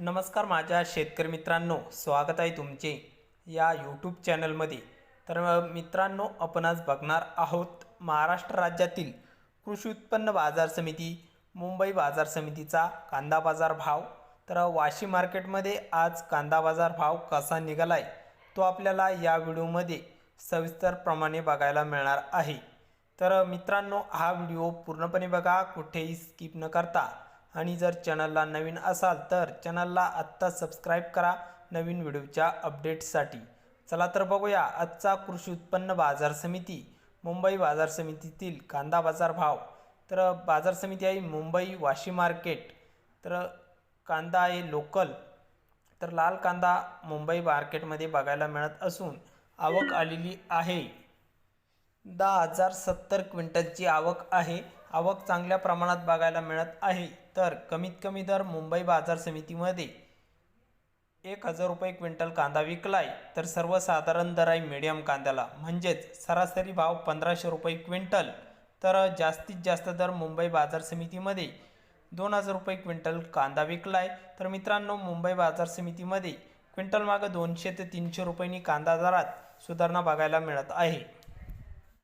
नमस्कार माझ्या शेतकरी मित्रांनो स्वागत आहे तुमचे या यूट्यूब चॅनलमध्ये तर मित्रांनो आपण आज बघणार आहोत महाराष्ट्र राज्यातील कृषी उत्पन्न बाजार समिती मुंबई बाजार समितीचा कांदा बाजार भाव. तर वाशी मार्केटमध्ये आज कांदा बाजार भाव कसा निघाला आहे तो आपल्याला या व्हिडिओमध्ये सविस्तरप्रमाणे बघायला मिळणार आहे. तर मित्रांनो हा व्हिडिओ पूर्णपणे बघा कुठेही स्किप न करता. आणि जर चॅनलला नवीन असाल तर चॅनलला आत्ता सबस्क्राईब करा नवीन व्हिडिओच्या अपडेट्ससाठी चला तर बघूया आजचा कृषी उत्पन्न बाजार समिती मुंबई बाजार समितीतील कांदा बाजार भाव. तर बाजार समिती आहे मुंबई वाशी मार्केट तर कांदा आहे लोकल तर लाल कांदा मुंबई मार्केटमध्ये बघायला मिळत असून आवक आलेली आहे. दहा हजार सत्तर क्विंटलची आवक आहे. आवक चांगल्या प्रमाणात बघायला मिळत आहे. तर कमीत कमी दर मुंबई बाजार समितीमध्ये एक हजार रुपये क्विंटल कांदा विकलाय. तर सर्वसाधारण दर आहे मीडियम कांद्याला. म्हणजेच सरासरी भाव पंधराशे रुपये क्विंटल. तर जास्तीत जास्त दर मुंबई बाजार समितीमध्ये दोन हजार रुपये क्विंटल कांदा विकलाय. तर मित्रांनो मुंबई बाजार समितीमध्ये क्विंटलमागं दोनशे ते तीनशे रुपयांनी कांदा दरात सुधारणा बघायला मिळत आहे.